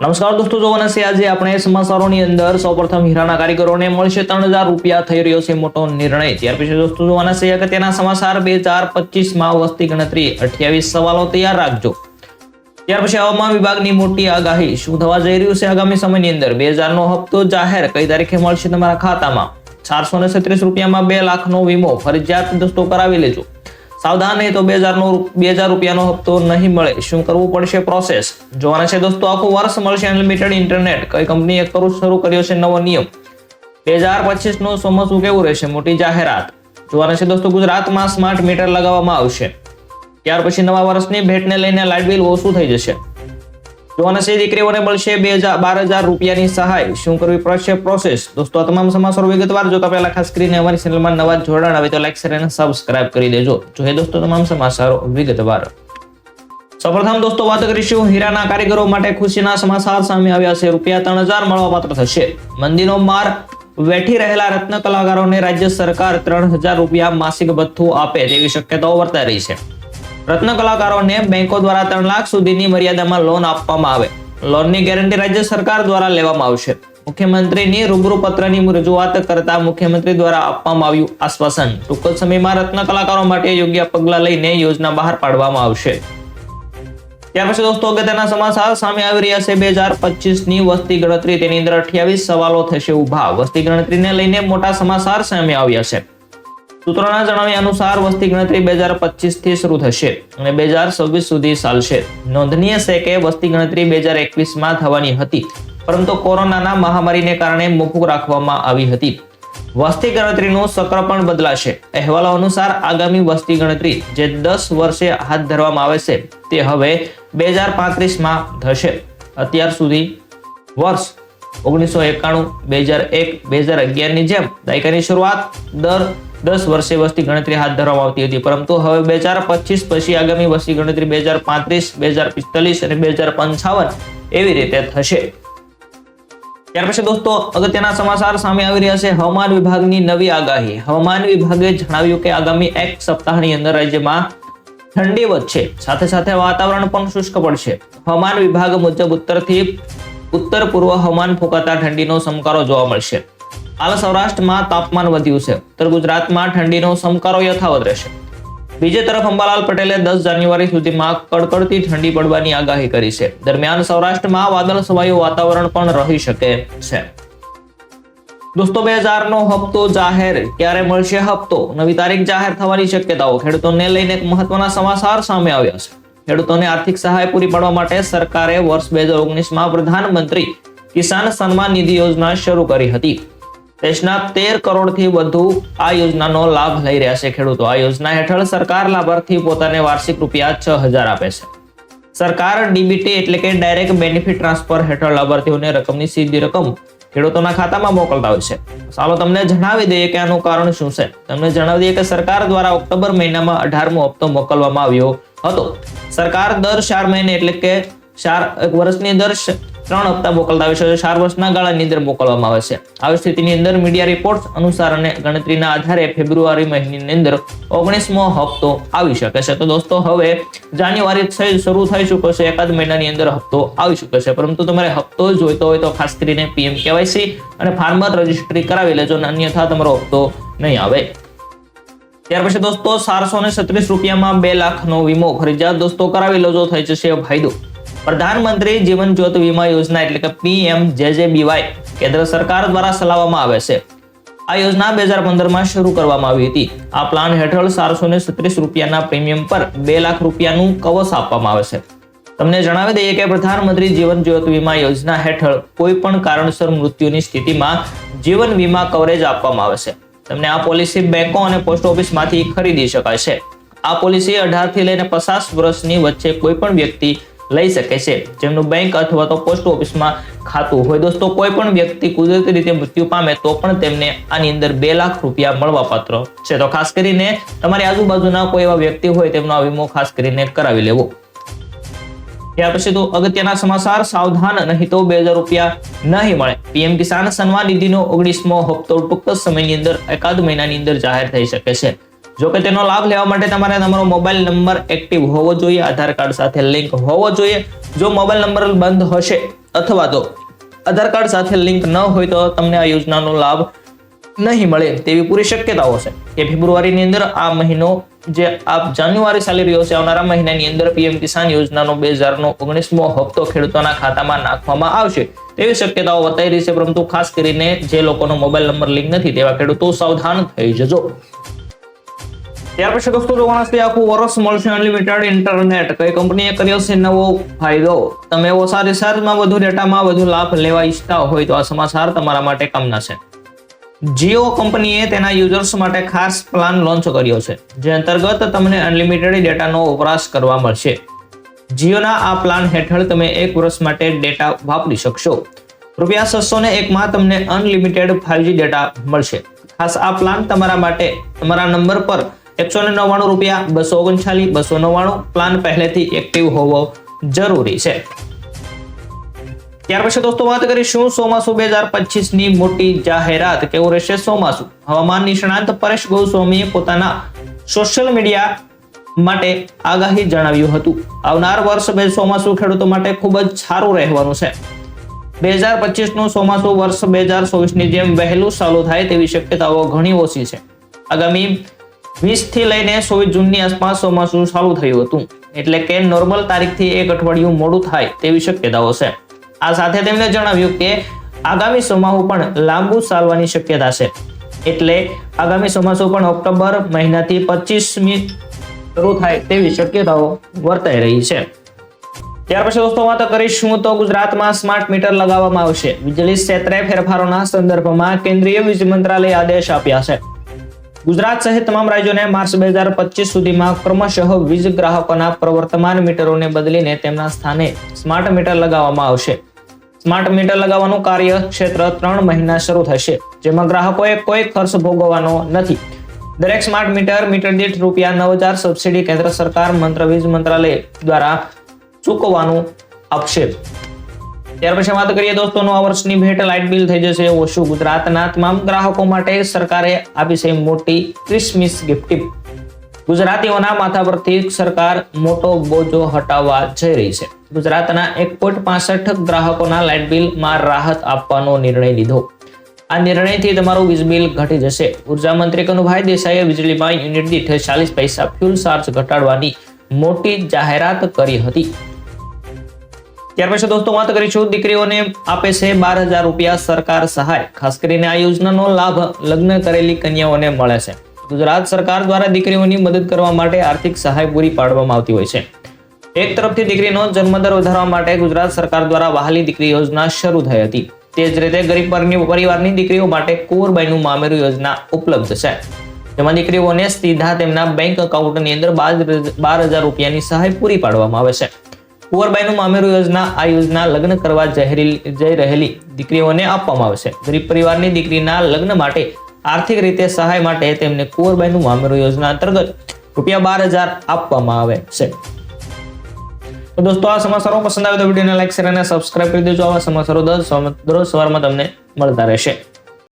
નમસ્કાર દોસ્તો જોવાના છે આજે આપણે સમાચારોની અંદર સૌપ્રથમ હીરાના કારીગરોને મળશે ત્રણ હજાર રૂપિયા થઈ રહ્યો છે મોટો નિર્ણય. ત્યાર પછી દોસ્તો જોવાના છે અગત્યના સમાચાર, બે હજાર પચીસમાં વસ્તી ગણતરી, અઠ્યાવીસ સવાલો તૈયાર રાખજો. ત્યાર પછી હવામાન વિભાગની મોટી આગાહી, શું થવા જઈ રહ્યું છે આગામી સમયની અંદર? બે નો હપ્તો જાહેર, કઈ તારીખે મળશે તમારા ખાતામાં? ચારસો ને રૂપિયામાં બે લાખનો વીમો, ફરજિયાત દોસ્તો કરાવી લેજો. સાવધાન નહીં તો બે હજારનો બે હજાર રૂપિયાનો હપ્તો નહીં મળે. શું કરવું પડશે પ્રોસેસ જોવાના છે દોસ્તો, આખું વર્ષ મળશે અનલિમિટેડ ઇન્ટરનેટ કઈ કંપનીએ કરું શરૂ કર્યો છે નવો નિયમ. બે હજાર પચીસનો ચોમાસું કેવું રહેશે? મોટી જાહેરાત. જોવાના છે દોસ્તો, ગુજરાતમાં સ્માર્ટ મીટર લગાવવામાં આવશે. ત્યાર પછી નવા વર્ષની ભેટને લઈને લાઇટ બિલ ઓછું થઈ જશે. જોવાના છે દીકરીઓને મળશે બે હજાર બાર હજાર રૂપિયાની સહાય. શું કરવી? પડશે પ્રોસેસ દોસ્તો, આ તમામ સમાચારો વિગતવાર જોતા પહેલા ખાસ કરીને અમારી ચેનલમાં નવા જોડાણ આવે તો લાઈક શેર અને સબસ્ક્રાઇબ કરી દેજો. જોઈએ દોસ્તો, તમામ સમાચારો વિગતવાર. સૌપ્રથમ દોસ્તો, વાત કરીશું હીરાના કારીગરો માટે ખુશીના સમાચાર. સામે આવ્યા છે, રૂપિયા ત્રણ હજાર મળવાપાત્ર થશે. મંદીનો માર વેઠી રહેલા રત્ન કલાકારોને રાજ્ય સરકાર ત્રણ હજાર રૂપિયા માસિક ભથ્થું આપે તેવી શક્યતાઓ વર્તાઈ રહી છે. રત્ન કલાકારોને બેંકો દ્વારા ત્રણ લાખ સુધીની મર્યાદામાં લોન આપવામાં આવે. લોનની ગેરંટી રાજ્ય સરકાર દ્વારા લેવામાં આવશે. મુખ્યમંત્રીની રૂબરૂ પત્રની રજૂઆત કરતા મુખ્યમંત્રી દ્વારા આપવામાં આવ્યું આશ્વાસન. ટૂંક સમયમાં રત્ન કલાકારો માટે યોગ્ય પગલાં લઈને યોજના બહાર પાડવામાં આવશે. ત્યાર પછી દોસ્તો અગત્યના સમાચાર. સામે આવી રહ્યા છે બે હજાર પચીસની વસ્તી ગણતરી. તેની અંદર અઠ્યાવીસ સવાલો થશે ઊભા વસ્તી ગણતરીને લઈને મોટા સમાચાર સામે આવ્યા છે. સૂત્રોના જણાવ્યા અનુસાર વસ્તી ગણતરી બે હજારથી શરૂ થશે અને બે હજાર છવ્વીસ સુધી ચાલશે. નોંધનીય છે કે વસ્તી ગણતરી બે હજાર એકવીસમાં થવાની હતી, પરંતુ કોરોનાના મહામારીને કારણે મોકૂફ રાખવામાં આવી હતી. વસ્તી ગણતરીનું સક્ર પણ બદલાશે. અહેવાલો અનુસાર આગામી વસ્તી ગણતરી જે દસ વર્ષે હાથ ધરવામાં આવે છે, તે હવે બે હજાર પાંત્રીસમાં થશે. અત્યાર સુધી વર્ષ ઓગણીસો એકાણું, બે હજાર એક, બે હજાર અગિયારની જેમ દાયકાની શરૂઆત દર દસ વર્ષે વસ્તી ગણતરી હાથ ધરવામાં આવતી હતી. પરંતુ હવે બે હજાર પચીસ પછી આગામી વસ્તી ગણતરી બે હજાર પાંત્રીસ, બે હજાર પિસ્તાલીસ અને બે હજાર પંચાવન એવી રીતે થશે. ત્યાર પછી દોસ્તો, અગત્યના સમાચાર સામે આવી રહ્યા છે. હવામાન વિભાગની નવી આગાહી. હવામાન વિભાગે જણાવ્યું કે આગામી એક સપ્તાહની અંદર રાજ્યમાં ઠંડી વધશે. સાથે સાથે વાતાવરણ પણ શુષ્ક પડશે. હવામાન વિભાગ મુજબ ઉત્તરથી ઉત્તર પૂર્વ હવામાન ફૂંકાતા ઠંડીનો સમકારો જોવા મળશે. હાલ સૌરાષ્ટ્રમાં તાપમાન વધ્યું છે. ઉત્તર ગુજરાતમાં ઠંડીનો સમકારો યથાવત રહેશે. બીજી તરફ અંબાલાલ પટેલે દસ જાન્યુઆરી સુધીમાં કડકડતી ઠંડી પડવાની આગાહી કરી છે. દરમિયાન સૌરાષ્ટ્રમાં વાદળ છવાયું વાતાવરણ પણ રહી શકે છે. દોસ્તો, બે હજારનો હપ્તો જાહેર. ક્યારે મળશે હપ્તો? નવી તારીખ જાહેર થવાની શક્યતાઓ. ખેડૂતોને લઈને એક મહત્વના સમાચાર સામે આવ્યા છે. ખેડૂતોને આર્થિક સહાય પૂરી પાડવા માટે સરકારે વર્ષ બે હજાર ઓગણીસમાં પ્રધાનમંત્રી કિસાન સન્માન નિધિ યોજના શરૂ કરી હતી. દેશના તેર કરોડથી વધુ આ યોજનાનો લાભ લઈ રહ્યા છે ખેડૂતો. આ યોજના હેઠળ સરકાર લાભાર્થી પોતાને વાર્ષિક રૂપિયા છ હજાર આપે છે. સરકાર ડીબીટી એટલે કે ડાયરેક્ટ બેનિફિટ ટ્રાન્સફર હેઠળ લાભાર્થીઓને રકમની સીધી રકમ ખેડૂતોના ખાતામાં મોકલતા હોય છે. ચાલો તમને જણાવી દઈએ કે આનું કારણ શું છે. તમને જણાવી દઈએ કે સરકાર દ્વારા ઓક્ટોબર મહિનામાં અઢારમો હપ્તો મોકલવામાં આવ્યો હતો. સરકાર દર ચાર મહિને એટલે કે ચાર એક વર્ષની અંદર શ- ત્રણ હપ્તા મોકલતા આવે છે. ચાર વર્ષના ગાળાની અંદર મોકલવામાં આવે છે. આવી સ્થિતિની અંદર મીડિયા રિપોર્ટ અનુસાર અને ગણતરીના આધારે ફેબ્રુઆરી મહિનાની અંદર ઓગણીસમો હપ્તો આવી શકે છે. તો દોસ્તો, હવે જાન્યુઆરી થઈ શરૂ થઈ ચૂક્યો છે. એકાદ મહિનાની અંદર હપ્તો આવી ચૂક્યો છે. પરંતુ તમારે હપ્તો જોઈતો હોય તો ખાસ કરીને પીએમ કેવાયસી અને ફાર્મર રજિસ્ટ્રી કરાવી લેજો અને અન્યથા તમારો હપ્તો નહીં આવે. ત્યાર પછી દોસ્તો, ચારસો ને છત્રીસ રૂપિયામાં બે લાખનો વીમો ફરજિયાત દોસ્તો કરાવી લેજો. થઈ જશે ફાયદો પ્રધાનમંત્રી જીવન જ્યોત વીમા યોજના એટલે કે પીએમ જેજેબીવાય કેન્દ્ર સરકાર દ્વારા ચલાવવામાં આવે છે. આ યોજના બે હજાર પંદરમાં શરૂ કરવામાં આવી હતી. આ પ્લાન હેઠળ ચારસો ને છત્રીસ રૂપિયાના પ્રીમિયમ પર બે લાખ રૂપિયાનું કવચ આપવામાં આવે છે. તમને જણાવી દઈએ કે પ્રધાનમંત્રી જીવન જ્યોત વીમા યોજના હેઠળ કોઈ પણ કારણસર મૃત્યુની સ્થિતિમાં જીવન વીમા કવરેજ આપવામાં આવે છે. તમને આ પોલિસી બેંકો અને પોસ્ટ ઓફિસમાંથી ખરીદી શકાય છે. આ પોલિસી અઢારથી લઈને પચાસ વર્ષની વચ્ચે કોઈ પણ વ્યક્તિ લઈ શકે છે. જેમનું બેંક અથવા તો પોસ્ટ ઓફિસમાં ખાતું હોય. દોસ્તો કોઈ પણ વ્યક્તિ કુદરતી રીતે મૃત્યુ પામે તો પણ તેમને આની અંદર બે લાખ રૂપિયા મળવાપાત્ર છે. તો ખાસ કરીને તમારી આજુબાજુના કોઈ એવા વ્યક્તિ હોય, તેમનો આ વીમો ખાસ કરીને કરાવી લેવો. ત્યાર પછી તો અગત્યના સમાચાર. સાવધાન નહીં તો બે હજાર રૂપિયા નહીં મળે. પીએમ કિસાન સન્માન નિધિનો ઓગણીસમો હપ્તો ટૂંક સમયની અંદર એકાદ મહિનાની અંદર જાહેર થઈ શકે છે. જો કે તેનો લાભ લેવા માટે તમારે તમારો મોબાઈલ નંબર એક્ટિવ હોવો જોઈએ, આધાર કાર્ડ સાથે લિંક હોવો જોઈએ. જો મોબાઈલ નંબર બંધ હશે અથવા તો આધાર કાર્ડ સાથે લિંક ન હોય તો તમને આ યોજનાનો લાભ નહીં મળે તેવી પૂરી શક્યતાઓ છે. કે ફેબ્રુઆરીની અંદર આ મહિનો જે આપ જાન્યુઆરી ચાલી રહ્યો છે, આવનારા મહિનાની અંદર પીએમ કિસાન યોજનાનો બે હજારનો ઓગણીસમો હપ્તો ખેડૂતોના ખાતામાં નાખવામાં આવશે. તેવી શક્યતાઓ વતાઈ રહી છે, પરંતુ ખાસ કરીને જે લોકોનો મોબાઈલ નંબર લિંક નથી, તેવા ખેડૂતો સાવધાન થઈ જજો. ત્યાર પછી દોસ્તો જોવાના છે આખું વર્ષ મળશે અનલિમિટેડ ઇન્ટરનેટ કઈ કંપનીએ કર્યો છે નવો ફાયદો? તમે ઓછા રિચાર્જમાં વધુ ડેટામાં વધુ લાભ લેવા ઈચ્છતા હોય તો આ સમાચાર તમારા માટે કામના છે. જીઓ કંપનીએ તેના યુઝર્સ માટે ખાસ પ્લાન લોન્ચ કર્યો છે, જે અંતર્ગત તમને અનલિમિટેડ ડેટાનો વપરાશ કરવા મળશે. જીઓના આ પ્લાન હેઠળ તમે એક વર્ષ માટે ડેટા વાપરી શકશો. રૂપિયા છસો ને એકમાં તમને અનલિમિટેડ ફાઇવજી ડેટા મળશે. ખાસ આ પ્લાન તમારા માટે, તમારા નંબર પર એકસો ને નવ્વાણું રૂપિયા, બસો ઓગણચાલીસ, બસો નવ્વાણું. પ્લાન પહેલેથી એક્ટિવ હોવો જરૂરી છે. ત્યાર પછી દોસ્તો વાત કરીશું ચોમાસુ બે હજાર પચીસની મોટી જાહેરાત. કેવું રહેશે ચોમાસુ હવામાન નિષ્ણાંત પરેશ ગોસ્વામીએ પોતાના સોશિયલ મીડિયા માટે આગાહી જણાવ્યું હતું. આવનાર વર્ષ બે ચોમાસુ ખેડૂતો માટે ખૂબ જ સારું રહેવાનું છે. બે હજાર પચીસનું ચોમાસુ વર્ષ બે હજાર ચોવીસની જેમ વહેલું ચાલુ થાય તેવી શક્યતાઓ ઘણી ઓછી છે. આગામી વીસથી લઈને ચોવીસ જૂનની આસપાસ ચોમાસું ચાલુ થયું હતું. એટલે કે નોર્મલ તારીખથી એક અઠવાડિયું મોડું થાય તેવી શક્યતાઓ છે. આ સાથે તેમણે જણાવ્યું કે આગામી ચોમાસું પણ લાંબુ ચાલવાની શક્યતા છે. એટલે આગામી ચોમાસું પણ ઓક્ટોબર મહિનાથી પચીસમી શરૂ થાય તેવી શક્યતાઓ વર્તાઈ રહી છે. ત્યાર પછી દોસ્તો વાત કરીશું તો ગુજરાતમાં સ્માર્ટ મીટર લગાવવામાં આવશે. વીજળી ક્ષેત્રે ફેરફારોના સંદર્ભમાં કેન્દ્રીય વીજ મંત્રાલયે આદેશ આપ્યા છે. ગુજરાત સહિત તમામ રાજ્યોને માર્ચ બે હજાર પચીસ સુધીમાં ક્રમશઃ વીજ ગ્રાહકોના પ્રવર્તમાન મીટરોને બદલીને તેમના સ્થાને સ્માર્ટ મીટર લગાવવામાં આવશે. સ્માર્ટ મીટર લગાવવાનું કાર્ય ક્ષેત્ર ત્રણ મહિના શરૂ થશે, જેમાં ગ્રાહકોએ કોઈ ખર્ચ ભોગવવાનો નથી. દરેક સ્માર્ટ મીટર મીટર દીઠ રૂપિયા નવ હજાર સબસિડી કેન્દ્ર સરકાર મંત્ર વીજ મંત્રાલય દ્વારા ચૂકવવાનું આપશે. ત્યાર પછી વાત કરીએ દોસ્તો આ વર્ષની ભેટ લાઇટ બિલ થઈ જશે ઓછું ગુજરાતના તમામ ગ્રાહકો માટે સરકારે આપી છે મોટી ક્રિસમસ ગિફ્ટ ગુજરાતીઓના માથા પરથી સરકાર મોટો બોજો હટાવવા જઈ રહી છે. ગુજરાતના એક પોઈન્ટ ગ્રાહકોના લાઇટ બિલમાં રાહત આપવાનો નિર્ણય લીધો. આ નિર્ણયથી તમારું વીજ બિલ ઘટી જશે. ઊર્જા મંત્રી કનુભાઈ દેસાઈએ વીજળીમાં યુનિટ દીઠ ચાલીસ પૈસા ફ્યુલ ચાર્જ ઘટાડવાની મોટી જાહેરાત કરી હતી. ત્યાર પછી દોસ્તો વાત કરીશું દીકરીઓને આપે છે બાર હજાર રૂપિયા સરકાર સહાય. ખાસ કરીને આ યોજનાનો લાભ લગ્ન કરેલી કન્યાઓને મળે છે. ગુજરાત સરકાર દ્વારા દીકરીઓની મદદ કરવા માટે આર્થિક સહાય પૂરી પાડવામાં આવતી હોય છે. એક તરફથી દીકરીનો જન્મદર વધારવા માટે ગુજરાત સરકાર દ્વારા વહાલી દીકરી યોજના શરૂ થઈ હતી. તે જ રીતે ગરીબ પરિવારની દીકરીઓ માટે કુંવરબાઈનું મામેરું યોજના ઉપલબ્ધ છે. જેમાં દીકરીઓને સીધા તેમના બેંક એકાઉન્ટની અંદર બાર હજાર રૂપિયાની સહાય પૂરી પાડવામાં આવે છે. કુંવરબાઈનું મામેરું યોજના, આ યોજના લગ્ન કરવા જહેરી, જઈ રહેલી દીકરીઓને આપવામાં આવશે. ગરીબ પરિવારની દીકરીના લગ્ન માટે આર્થિક રીતે સહાય માટે તેમને કુંવરબાઈનું મામેરું યોજના અંતર્ગત રૂપિયા બાર હજાર આપવામાં આવે છે. તો દોસ્તો, આ સમાચારો પસંદ આવે તો વિડીયોને લાઈક શેર અને સબસ્ક્રાઇબ કરી દેજો. આવા સમાચારો દસ દરરોજ સવારમાં તમને મળતા રહેશે.